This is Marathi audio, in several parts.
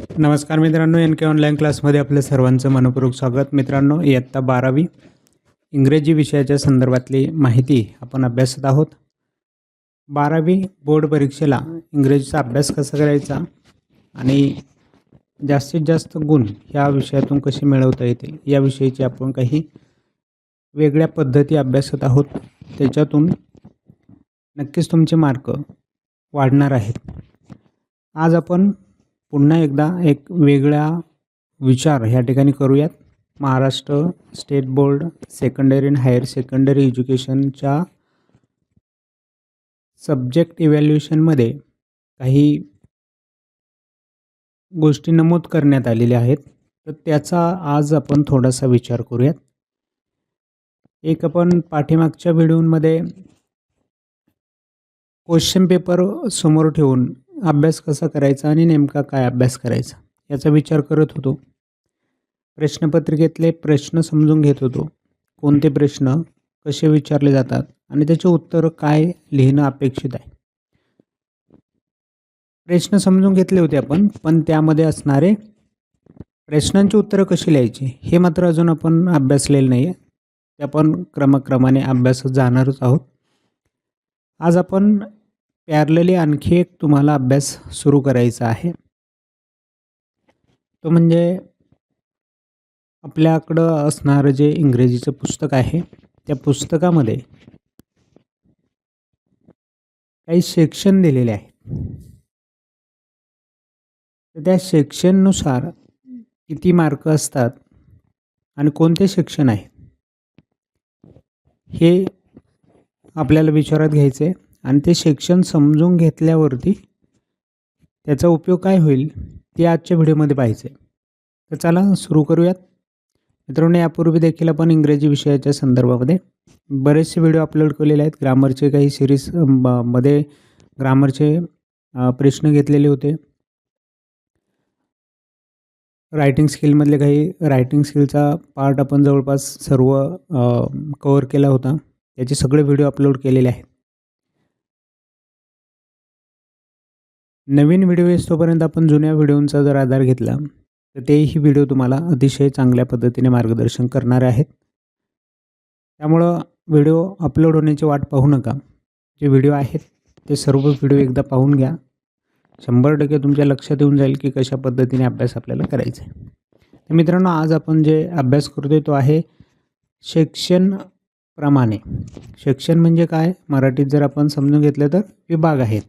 नमस्कार मित्रांनो एन के ऑनलाईन क्लासमध्ये आपलं सर्वांचं मनपूर्वक स्वागत. मित्रांनो इयत्ता बारावी इंग्रजी विषयाच्या संदर्भातली माहिती आपण अभ्यासत आहोत. बारावी बोर्ड परीक्षेला इंग्रजीचा अभ्यास कसा करायचा आणि जास्तीत जास्त गुण ह्या विषयातून कसे मिळवता येतील याविषयीची आपण काही वेगळ्या पद्धती अभ्यासत आहोत. त्याच्यातून नक्कीच तुमचे मार्क वाढणार आहेत. आज आपण पुन्हा एकदा एक वेगळा विचार ह्या ठिकाणी करूयात. Maharashtra state board secondary and higher secondary एज्युकेशनच्या subject इव्हॅल्युएशनमध्ये काही गोष्टी नमूद करण्यात आलेल्या आहेत. तर त्याचा आज आपण थोडासा विचार करूयात. एक आपण पाठीमागच्या व्हिडिओमध्ये क्वेश्चन पेपर समोर ठेवून अभ्यास कसा करायचा आणि नेमका काय अभ्यास करायचा याचा विचार करत होतो. प्रश्नपत्रिकेतले प्रश्न समजून घेत होतो. कोणते प्रश्न कसे विचारले जातात आणि त्याचे उत्तर काय लिहिणं अपेक्षित आहे. प्रश्न समजून घेतले होते आपण पण त्यामध्ये असणारे प्रश्नांची उत्तरं कशी लिहायची हे मात्र अजून आपण अभ्यासलेलं नाही आहे ते आपण क्रमक्रमाने अभ्यासत जाणारच आहोत. आज आपण पॅरलली आणखी एक तुम्हाला अभ्यास सुरू करायचा आहे. तो म्हणजे आपल्याकडं असणारं जे इंग्रजीचं पुस्तक आहे त्या पुस्तकामध्ये काही सेक्शन दिलेले आहेत. तर त्या सेक्शननुसार किती मार्क असतात आणि कोणते सेक्शन आहेत हे आपल्याला विचारात घ्यायचं आहे आणि ते सेक्शन समजून घेतल्यावरती त्याचा उपयोग काय होईल ते आजच्या व्हिडिओमध्ये पाहायचं आहे. तर चला सुरू करूयात. मित्रांनो यापूर्वी देखील आपण इंग्रजी विषयाच्या संदर्भामध्ये बरेचसे व्हिडिओ अपलोड केलेले आहेत. ग्रामरचे काही सिरीजमध्ये ग्रामरचे प्रश्न घेतलेले होते. रायटिंग स्किलमधले काही रायटिंग स्किलचा पार्ट आपण जवळपास सर्व कवर केला होता. त्याचे सगळे व्हिडिओ अपलोड केलेले आहेत. नवीन व्हिडिओ येतोपर्यंत आपण जुन्या व्हिडिओंचा जर आधार घेतला तर तेही व्हिडिओ तुम्हाला अतिशय चांगल्या पद्धतीने मार्गदर्शन करणारे आहेत. त्यामुळं व्हिडिओ अपलोड होण्याची वाट पाहू नका. जे व्हिडिओ आहेत ते सर्व व्हिडिओ एकदा पाहून घ्या. शंभर टक्के तुमच्या लक्षात येऊन जाईल की कशा पद्धतीने अभ्यास आपल्याला करायचा आहे. तर मित्रांनो आज आपण जे अभ्यास करतोय तो आहे शिक्षण प्रमाणे. शिक्षण म्हणजे काय? मराठीत जर आपण समजून घेतलं तर विभाग आहेत.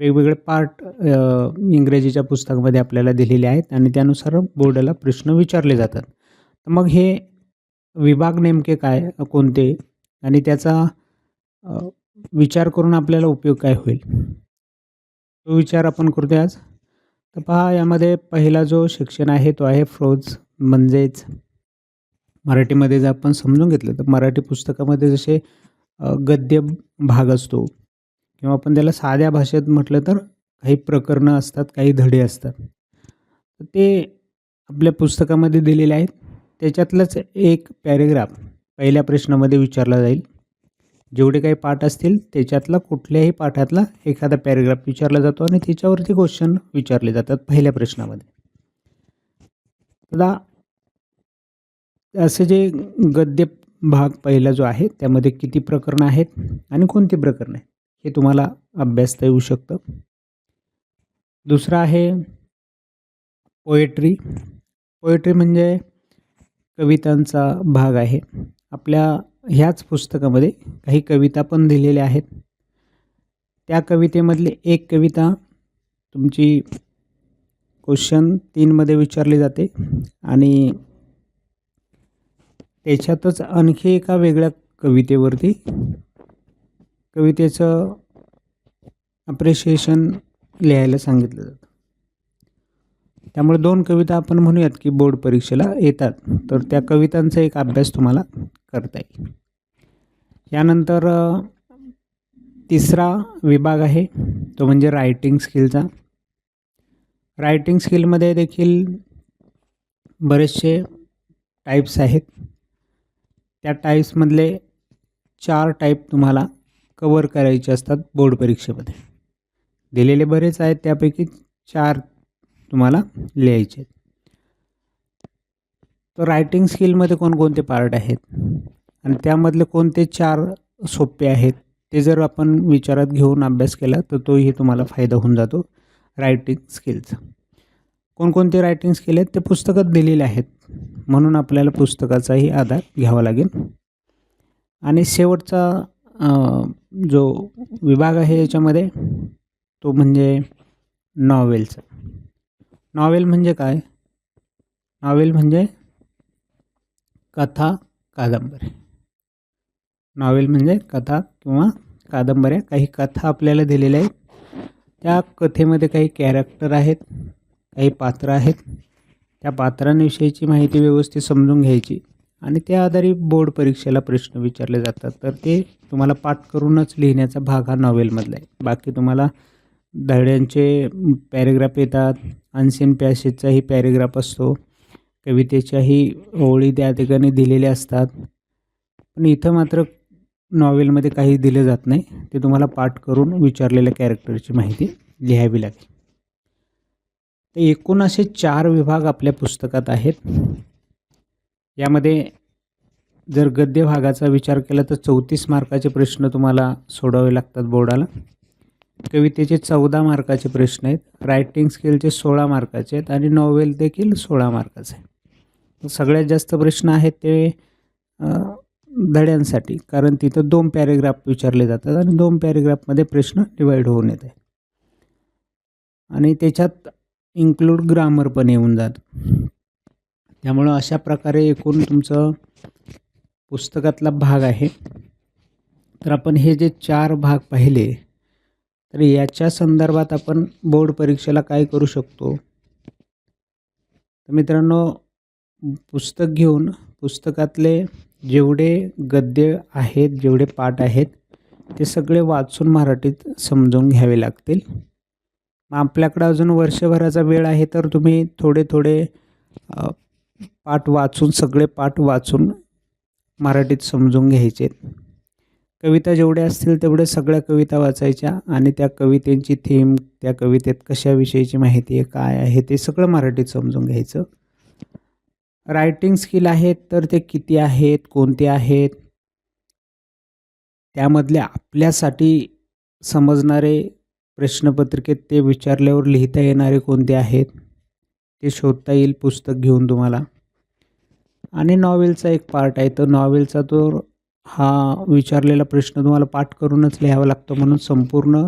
वेगवेगळे पार्ट इंग्रजीच्या पुस्तकामध्ये आपल्याला दिलेले आहेत आणि त्यानुसार बोर्डाला प्रश्न विचारले जातात. तर मग हे विभाग नेमके काय कोणते आणि त्याचा विचार करून आपल्याला उपयोग काय होईल? तो विचार आपण करतो आज. तर पहा यामध्ये पहिला जो शिक्षण आहे तो आहे फ्रोज म्हणजेच मराठीमध्ये जर आपण समजून घेतलं तर मराठी पुस्तकामध्ये जसे गद्य भाग असतो किंवा आपण त्याला साध्या भाषेत म्हटलं तर काही प्रकरणं असतात काही धडे असतात. तर ते आपल्या पुस्तकामध्ये दिलेले आहेत. त्याच्यातलंच एक पॅरेग्राफ पहिल्या प्रश्नामध्ये विचारला जाईल. जेवढे काही पाठ असतील त्याच्यातला कुठल्याही पाठातला एखादा पॅरेग्राफ विचारला जातो आणि त्याच्यावरती क्वेश्चन विचारले जातात पहिल्या प्रश्नामध्ये. आता असे जे गद्य भाग पहिला जो आहे त्यामध्ये किती प्रकरणं आहेत आणि कोणती प्रकरणं आहेत? हे तुम्हाला अभ्यासता येऊ शकतं. दुसरं आहे पोएट्री पोएट्री म्हणजे कवितांचा भाग आहे. आपल्या ह्याच पुस्तकामध्ये काही कविता पण दिलेल्या आहेत. त्या कवितेमधली एक कविता तुमची क्वेश्चन तीनमध्ये विचारली जाते आणि त्याच्यातच आणखी एका वेगळ्या कवितेवरती कवितेचं अप्रिशिएशन लिहायला सांगितलं जातं. त्यामुळे दोन कविता आपण म्हणूयात की बोर्ड परीक्षेला येतात. तर त्या कवितांचा एक अभ्यास तुम्हाला करता येईल. यानंतर तिसरा विभाग आहे. तो म्हणजे रायटिंग स्किलचा रायटिंग स्किलमध्ये देखील बरेचसे टाईप्स आहेत. त्या टाईप्समधले चार टाईप तुम्हाला कवर करायचे असतात बोर्ड परीक्षेमध्ये. दिलेले बरेच आहेत त्यापैकी चार तुम्हाला लिहायचे आहेत. तर रायटिंग स्किलमध्ये कोणकोणते पार्ट आहेत? आणि त्यामधले कोणते चार सोपे आहेत? ते जर आपण विचारात घेऊन अभ्यास केला तर तोही तुम्हाला फायदा होऊन जातो रायटिंग स्किलचा कोणकोणते रायटिंग स्किल आहेत? ते पुस्तकात दिलेले आहेत. म्हणून आपल्याला पुस्तकाचाही आधार घ्यावा लागेल. आणि शेवटचा जो विभाग आहे याच्यामध्ये तो म्हणजे नॉवेलचा नॉवेल म्हणजे काय? नॉवेल म्हणजे कथा कादंबरी. नॉवेल म्हणजे कथा किंवा कादंबऱ्या. काही कथा आपल्याला दिलेल्या आहेत. त्या कथेमध्ये काही कॅरेक्टर आहेत काही पात्र आहेत. त्या पात्रांविषयीची माहिती व्यवस्थित समजून घ्यायची. आणि त्या आधारे बोर्ड परीक्षेला प्रश्न विचारले जातात. तर ते तुम्हाला पाठ करूनच लिहिण्याचा भाग हा नॉवेलमधला आहे. बाकी तुम्हाला धड्यांचे पॅरेग्राफ येतात अनसेन पॅसेजचाही पॅरेग्राफ असतो कवितेच्याही ओळी त्या ठिकाणी दिलेल्या असतात. पण इथं मात्र नॉवेलमध्ये काही दिलं जात नाही. ते तुम्हाला पाठ करून विचारलेल्या कॅरेक्टरची माहिती लिहावी लागेल. तर एकूण असे चार विभाग आपल्या पुस्तकात आहेत. यामध्ये जर गद्य भागाचा विचार केला तर चौतीस मार्काचे प्रश्न तुम्हाला सोडवावे लागतात बोर्डाला. कवितेचे चौदा मार्काचे प्रश्न आहेत रायटिंग स्किलचे सोळा मार्काचे आहेत आणि नॉवेल देखील सोळा मार्काचे आहे सगळ्यात जास्त प्रश्न आहेत ते धड्यांसाठी कारण तिथं दोन पॅरेग्राफ विचारले जातात आणि दोन पॅरेग्राफमध्ये प्रश्न डिवाईड होऊन येत. आहे आणि त्याच्यात इन्क्लूड ग्रामर पण येऊन जातं. त्यामुळं अशा प्रकारे एकूण तुमचं पुस्तकातला भाग आहे. तर आपण हे जे चार भाग पाहिले तर याच्या संदर्भात आपण बोर्ड परीक्षेला काय करू शकतो? तर मित्रांनो पुस्तक घेऊन पुस्तकातले जेवढे गद्य आहेत जेवढे पाठ आहेत ते सगळे वाचून मराठीत समजून घ्यावे लागतील. मग आपल्याकडं अजून वर्षभराचा वेळ आहे तर तुम्ही थोडे थोडे पाठ वाचून सगळे पाठ वाचून मराठीत समजून घ्यायचे. कविता जेवढ्या असतील तेवढ्या सगळ्या कविता वाचायच्या आणि त्या कवितेची थीम त्या कवितेत कशाविषयीची माहिती आहे काय आहे ते सगळं मराठीत समजून घ्यायचं. रायटिंग स्किल आहेत तर ते किती आहेत कोणते आहेत? त्यामधले आपल्यासाठी समजणारे प्रश्नपत्रिकेत ते विचारल्यावर लिहिता येणारे कोणते आहेत? ते शोधता येईल पुस्तक घेऊन तुम्हाला. आणि नॉवेलचा एक पार्ट आहे. तर नॉवेलचा तो हा विचारलेला प्रश्न तुम्हाला पाठ करूनच लिहावा लागतो म्हणून संपूर्ण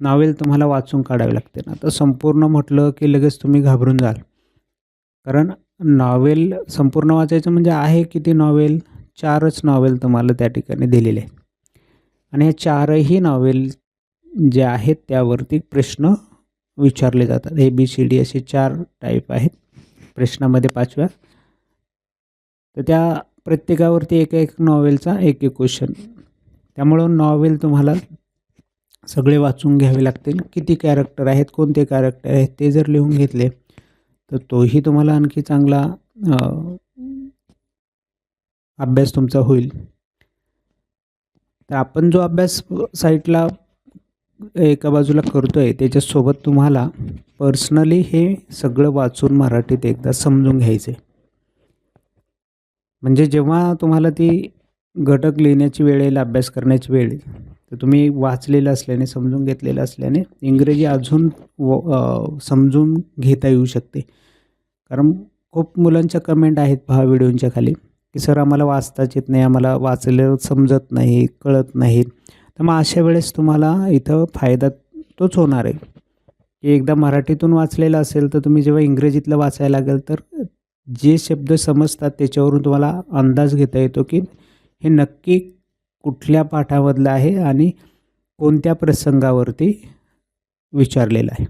नॉवेल तुम्हाला वाचून काढावे लागते ना. तर संपूर्ण म्हटलं की लगेच तुम्ही घाबरून जाल. कारण नॉवेल संपूर्ण वाचायचं म्हणजे आहे किती नॉवेल? चारच नॉवेल तुम्हाला त्या ठिकाणी दिलेले आहेत. आणि हे चारही नॉवेल जे आहेत त्यावरती प्रश्न विचारले जातात. ए बी सी डी असे चार टाईप आहेत. प्रश्नामध्ये पाचव्या. तर त्या प्रत्येकावरती एक एक नॉवेलचा एक एक क्वेश्चन त्यामुळं नॉवेल तुम्हाला सगळे वाचून घ्यावे लागतील. किती कॅरेक्टर आहेत कोणते कॅरेक्टर आहेत ते जर लिहून घेतले तर तोही तुम्हाला आणखी चांगला अभ्यास तुमचा होईल. तर आपण जो अभ्यास साईटला एका बाजूला करतो आहे त्याच्यासोबत तुम्हाला पर्सनली हे सगळं वाचून मराठीत एकदा समजून घ्यायचं आहे म्हणजे जेव्हा तुम्हाला ती घटक लिहिण्याची वेळ येईल अभ्यास करण्याची वेळ येईल तर तुम्ही वाचलेलं असल्याने समजून घेतलेलं असल्याने इंग्रजी अजून व समजून घेता येऊ शकते. कारण खूप मुलांच्या कमेंट आहेत पहा व्हिडिओंच्या खाली की सर आम्हाला वाचताच येत नाही आम्हाला वाचलेलं समजत नाही कळत नाही. तर मग अशा वेळेस तुम्हाला इथं फायदा तोच होणार आहे. की एकदा मराठीतून वाचलेलं असेल तर तुम्ही जेव्हा इंग्रजीतलं वाचायला लागेल तर जे शब्द समजतात त्याच्यावरून तुम्हाला अंदाज घेता येतो की हे नक्की कुठल्या पाठामधलं आहे आणि कोणत्या प्रसंगावरती विचारलेलं आहे.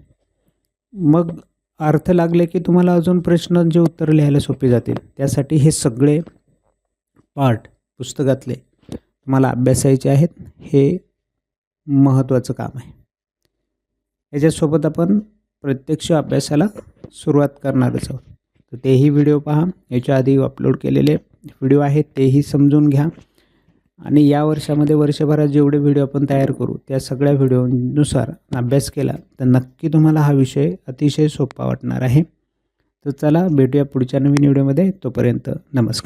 मग अर्थ लागले की तुम्हाला अजून प्रश्नांचे उत्तर लिहायला सोपे जातील त्यासाठी हे सगळे पाठ पुस्तकातले तुम्हाला अभ्यासायचे आहेत. हे महत्त्वाचं काम आहे. याच्यासोबत आपण प्रत्यक्ष अभ्यासाला सुरुवात करणारच आहोत. तर तेही व्हिडिओ पहा. याच्या आधी अपलोड केलेले व्हिडिओ आहेत तेही समजून घ्या. आणि या वर्षामध्ये वर्षभरात जेवढे व्हिडिओ आपण तयार करू त्या सगळ्या व्हिडिओनुसार अभ्यास केला तर नक्की तुम्हाला हा विषय अतिशय सोपा वाटणार आहे. तर चला भेटूया पुढच्या नवीन व्हिडिओमध्ये. तोपर्यंत नमस्कार.